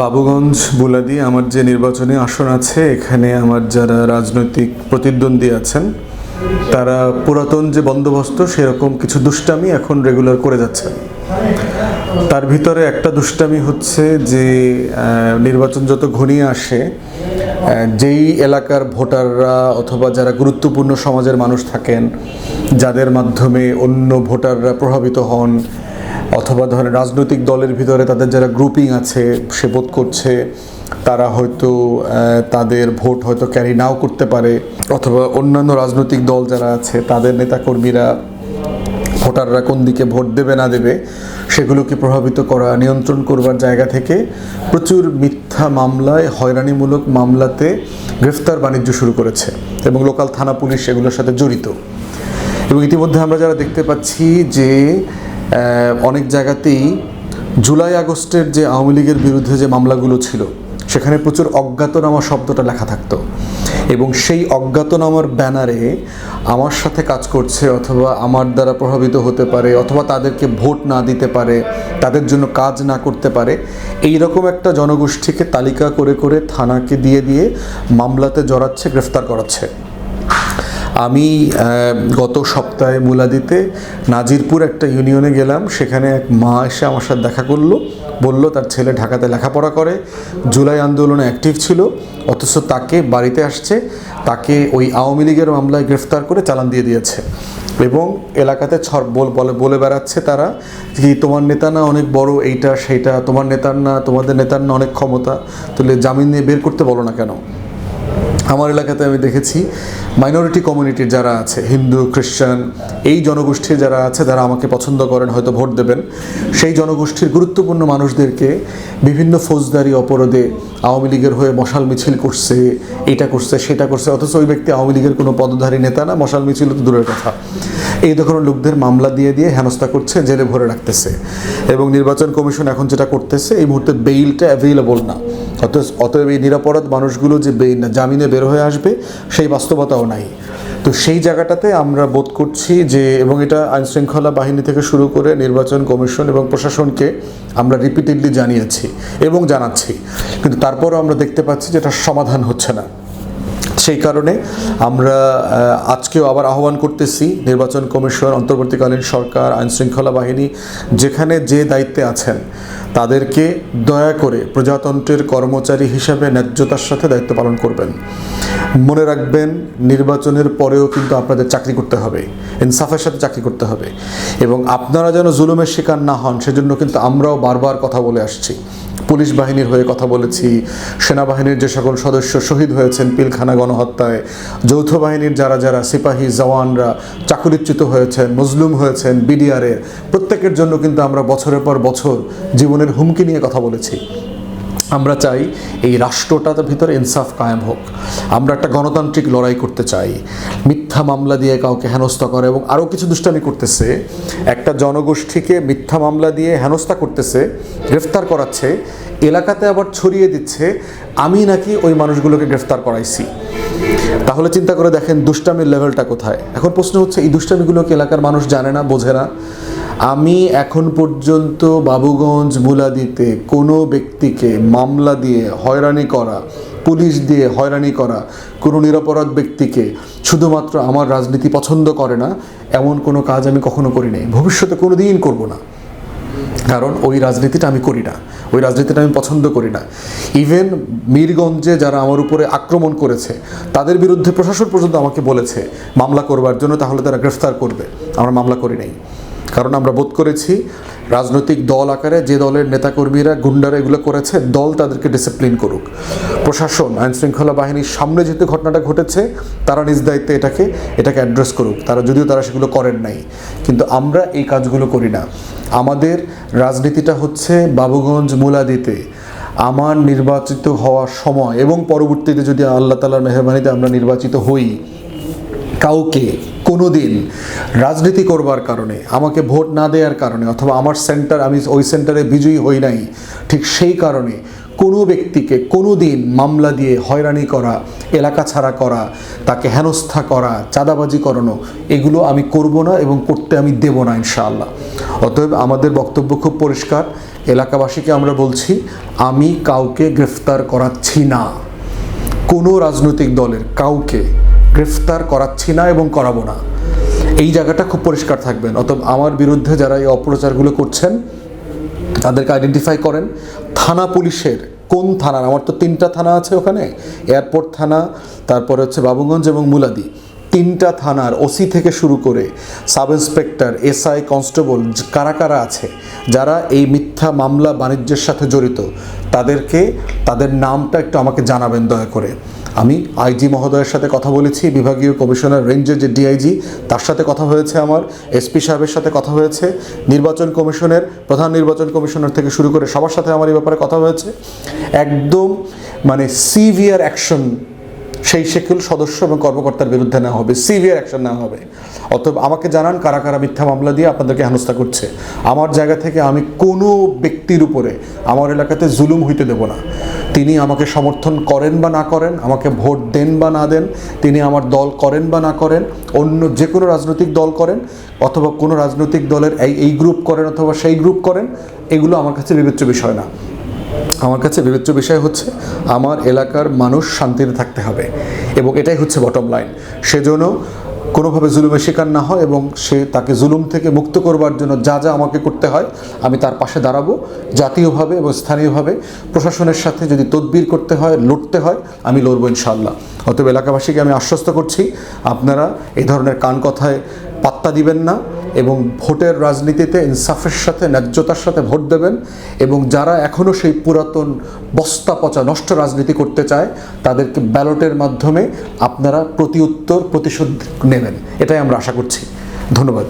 বাবুগঞ্জ, বুলাদি, আমার যে নির্বাচনী আসন আছে, এখানে আমার যারা রাজনৈতিক প্রতিদ্বন্দ্বী আছেন, তারা পুরাতন যে বন্দোবস্ত, সেরকম কিছু দুষ্টামি এখন রেগুলার করে যাচ্ছেন। তার ভিতরে একটা দুষ্টামি হচ্ছে যে নির্বাচন যত ঘনিয়ে আসে যেই এলাকার ভোটাররা অথবা যারা গুরুত্বপূর্ণ সমাজের মানুষ থাকেন, যাদের মাধ্যমে অন্য ভোটাররা প্রভাবিত হন অথবা ধরেন রাজনৈতিক দলের ভিতরে তাদের যারা গ্রুপিং আছে, সে বোধ করছে তারা হয়তো তাদের ভোট হয়তো ক্যারি নাও করতে পারে, অথবা অন্যান্য রাজনৈতিক দল যারা আছে, তাদের নেতাকর্মীরা ভোটাররা কোন দিকে ভোট দেবে না দেবে, সেগুলোকে প্রভাবিত করা, নিয়ন্ত্রণ করবার জায়গা থেকে প্রচুর মিথ্যা মামলায়, হয়রানিমূলক মামলাতে গ্রেফতার বাণিজ্য শুরু করেছে এবং লোকাল থানা পুলিশ এগুলোর সাথে জড়িত। এবং ইতিমধ্যে আমরা যারা দেখতে পাচ্ছি যে অনেক জায়গাতেই জুলাই আগস্টের যে আওয়ামী লীগের বিরুদ্ধে যে মামলাগুলো ছিল, সেখানে প্রচুর অজ্ঞাতনামা শব্দটা লেখা থাকতো। এবং সেই অজ্ঞাতনামার ব্যানারে আমার সাথে কাজ করছে অথবা আমার দ্বারা প্রভাবিত হতে পারে, অথবা তাদেরকে ভোট না দিতে পারে, তাদের জন্য কাজ না করতে পারে এই রকম একটা জনগোষ্ঠীকে তালিকা করে করে থানাকে দিয়ে দিয়ে মামলাতে জড়াচ্ছে, গ্রেফতার করাচ্ছে। আমি গত সপ্তাহে মুলাদিতে নাজিরপুর একটা ইউনিয়নে গেলাম। সেখানে এক মা এসে আমার সাথে দেখা করল। বলল, তার ছেলে ঢাকাতে লেখাপড়া করে। জুলাই আন্দোলনে অ্যাক্টিভ ছিল। অথচ তাকে বাড়িতে আসছে। তাকে ওই আওয়ামী লীগের মামলায় গ্রেফতার করে চালান দিয়ে দিয়েছে। এবং এলাকাতে বলে বলে বেড়াচ্ছে তারা কি তোমার নেতা না অনেক বড়, এইটা, সেইটা, তোমার নেতার না, তোমাদের নেতার না অনেক ক্ষমতা? তাহলে জামিন নিয়ে বের করতে বলো না কেন? আমার এলাকাতে আমি দেখেছি মাইনরিটি কমিউনিটির যারা আছে, হিন্দু খ্রিস্টান এই জনগোষ্ঠীর যারা আছে যারা আমাকে পছন্দ করেন, হয়তো ভোট দেবেন। সেই জনগোষ্ঠীর গুরুত্বপূর্ণ মানুষদেরকে বিভিন্ন ফৌজদারি অপরাধে আওয়ামী লীগের হয়ে মশাল মিছিল করছে, এটা করছে, সেটা করছে, অথচ ওই ব্যক্তি আওয়ামী লীগের কোনো পদধারী নেতা না, মশাল মিছিল তো দূরের কথা। এই ধরনের লোকদের মামলা দিয়ে দিয়ে হেনস্থা করছে, জেলে ভরে রাখতেছে। এবং নির্বাচন কমিশন এখন যেটা করতেছে, এই মুহূর্তে বেইলটা অ্যাভেলেবল না। অতএব অতএব এই নিরাপরাধ মানুষগুলো যে জামিনে বের হয়ে আসবে, সেই বাস্তবতাও নাই। তো সেই জায়গাটাতে আমরা বোধ করছি যে, এবং এটা আইনশৃঙ্খলা বাহিনী থেকে শুরু করে নির্বাচন কমিশন এবং প্রশাসনকে আমরা রিপিটেডলি জানিয়েছি এবং জানাচ্ছি। কিন্তু তারপরও আমরা দেখতে পাচ্ছি যে এটা সমাধান হচ্ছে না। সেই কারণে আমরা আজকেও আবার আহ্বান করতেছি নির্বাচন কমিশন, অন্তর্বর্তীকালীন সরকার, আইনশৃঙ্খলা বাহিনী, যেখানে যে দায়িত্বে আছেন, তাদেরকে দয়া করে প্রজাতন্ত্রের কর্মচারী হিসাবে ন্যায্যতার সাথে দায়িত্ব পালন করবেন। মনে রাখবেন, নির্বাচনের পরেও কিন্তু আপনাদের চাকরি করতে হবে, ইনসাফের সাথে চাকরি করতে হবে। এবং আপনারা যেন জুলুমের শিকার না হন, সেজন্য কিন্তু আমরাও বারবার কথা বলে আসছি। পুলিশ বাহিনীর হয়ে কথা বলেছি। সেনাবাহিনীর যে সকল সদস্য শহীদ হয়েছেন, পিলখানা গণহত্যায়, যৌথ বাহিনীর যারা যারা সিপাহী জওয়ানরা চাকুরিচ্যুত হয়েছেন, মজলুম হয়েছেন, বিডিআরের, প্রত্যেকের জন্য কিন্তু আমরা বছরের পর বছর জীবনের হুমকি নিয়ে কথা বলেছি। আমরা চাই এই রাষ্ট্রটার ভিতরে ইনসাফ কায়েম হোক। আমরা একটা গণতান্ত্রিক লড়াই করতে চাই। মিথ্যা মামলা দিয়ে কাউকে হেনস্থা করে এবং আরও কিছু দুষ্টামি করতেছে। একটা জনগোষ্ঠীকে মিথ্যা মামলা দিয়ে হেনস্থা করতেছে, গ্রেফতার করাচ্ছে, এলাকাতে আবার ছড়িয়ে দিচ্ছে, আমি নাকি ওই মানুষগুলোকে গ্রেফতার করাইছি। তাহলে চিন্তা করে দেখেন দুষ্টামির লেভেলটা কোথায়? এখন প্রশ্ন হচ্ছে, এই দুষ্টামিগুলোকে এলাকার মানুষ জানে না, বোঝে না? আমি এখন পর্যন্ত বাবুগঞ্জ মুলাদিতে কোনো ব্যক্তিকে মামলা দিয়ে হয়রানি করা, পুলিশ দিয়ে হয়রানি করা কোনো নিরপরাধ ব্যক্তিকে শুধুমাত্র আমার রাজনীতি পছন্দ করে না, এমন কোনো কাজ আমি কখনো করি নাই। ভবিষ্যতে কোনো দিন করব না। কারণ ওই রাজনীতিটা আমি করি না। ওই রাজনীতিটা আমি পছন্দ করি না। ইভেন মীরগঞ্জে যারা আমার উপরে আক্রমণ করেছে, তাদের বিরুদ্ধে প্রশাসন পর্যন্ত আমাকে বলেছে, মামলা করবার জন্য তাহলে তারা গ্রেফতার করবে। আমরা মামলা করি নাই। কারণ আমরা বোধ করেছি রাজনৈতিক দল আকারে যে দলের নেতাকর্মীরা গুন্ডারা এগুলো করেছে, দল তাদেরকে ডিসিপ্লিন করুক। প্রশাসন আইন শৃঙ্খলা বাহিনীর সামনে যেহেতু ঘটনাটা ঘটেছে, তারা নিজ দায়িত্বে এটাকে এটাকে অ্যাড্রেস করুক। তারা যদিও তারা সেগুলো করেন নাই, কিন্তু আমরা এই কাজগুলো করি না। আমাদের রাজনীতিটা হচ্ছে বাবুগঞ্জ মুলাদিতে। আমার নির্বাচিত হওয়ার সময় এবং পরবর্তীতে যদি আল্লাহ তালার মেহরবানিতে আমরা নির্বাচিত হই কাউকে কোনো দিন রাজনীতি করবার কারণে, আমাকে ভোট না দেওয়ার কারণে, অথবা আমার সেন্টার, আমি ওই সেন্টারে বিজয়ী হই নাই, ঠিক সেই কারণে কোনো ব্যক্তিকে কোনো দিন মামলা দিয়ে হয়রানি করা, এলাকা ছাড়া করা, তাকে হেনস্থা করা, চাঁদাবাজি করানো, এগুলো আমি করব না এবং করতে আমি দেব না ইনশাআল্লাহ। অতএব আমাদের বক্তব্য খুব পরিষ্কার। এলাকাবাসীকে আমরা বলছি, আমি কাউকে গ্রেফতার করাচ্ছি না। কোনো রাজনৈতিক দলের কাউকে গ্রেফতার করাচ্ছি না এবং করাবো না। এই জায়গাটা খুব পরিষ্কার থাকবেন। অত আমার বিরুদ্ধে যারা এই অপপ্রচারগুলো করছেন, তাদেরকে আইডেন্টিফাই করেন। থানা পুলিশের কোন থানার? আমার তো তিনটা থানা আছে ওখানে। এয়ারপোর্ট থানা, তারপরে হচ্ছে বাবুগঞ্জ এবং মুলাদি। তিনটা থানার ওসি থেকে শুরু করে সাব ইন্সপেক্টর, এসআই, কনস্টেবল কারা কারা আছে, যারা এই মিথ্যা মামলা বাণিজ্যের সাথে জড়িত, তাদেরকে, তাদের নামটা একটু আমাকে জানাবেন দয়া করে। আমি আইজি মহোদয়ের সাথে কথা বলেছি, বিভাগীয় কমিশনার রেঞ্জের যে ডিআইজি তার সাথে কথা হয়েছে আমার, এসপি সাহেবের সাথে কথা হয়েছে, নির্বাচন কমিশনের, প্রধান নির্বাচন কমিশনার থেকে শুরু করে সবার সাথে আমার এই ব্যাপারে কথা হয়েছে। একদম মানে সিভিয়ার অ্যাকশন সেই সেকুল সদস্য এবং কর্মকর্তার বিরুদ্ধে নেওয়া হবে, সিভিয়ার অ্যাকশন নেওয়া হবে। অতএব আমাকে জানান কারা কারা মিথ্যা মামলা দিয়ে আপনাদেরকে হেনস্থা করছে। আমার জায়গা থেকে আমি কোনো ব্যক্তির উপরে, আমার এলাকাতে জুলুম হইতে দেব না। তিনি আমাকে সমর্থন করেন বা না করেন, আমাকে ভোট দেন বা না দেন, তিনি আমার দল করেন বা না করেন, অন্য যে কোনো রাজনৈতিক দল করেন, অথবা কোনো রাজনৈতিক দলের এই এই গ্রুপ করেন অথবা সেই গ্রুপ করেন, এগুলো আমার কাছে বিবেচ্য বিষয় না। আমার কাছে বিবেচ্য বিষয় হচ্ছে, আমার এলাকার মানুষ শান্তিতে থাকতে হবে এবং এটাই হচ্ছে বটম লাইন সেজন্য কোনোভাবে জুলুমের শিকার না হয় এবং সে তাকে জুলুম থেকে মুক্ত করবার জন্য যা যা আমাকে করতে হয়, আমি তার পাশে দাঁড়াবো জাতীয়ভাবে এবং স্থানীয়ভাবে। প্রশাসনের সাথে যদি তদবির করতে হয়, লড়তে হয়, আমি লড়বো ইনশাল্লাহ অতএব এলাকাবাসীকে আমি আশ্বস্ত করছি, আপনারা এই ধরনের কান কথায় পাত্তা দিবেন না। এবং ভোটের রাজনীতিতে ইনসাফের সাথে, ন্যায্যতার সাথে ভোট দেবেন এবং যারা এখনও সেই পুরাতন বস্তা পচা নষ্ট রাজনীতি করতে চায়, তাদেরকে ব্যালটের মাধ্যমে আপনারা প্রতি উত্তর, প্রতিশোধ নেবেন। এটাই আমরা আশা করছি। ধন্যবাদ।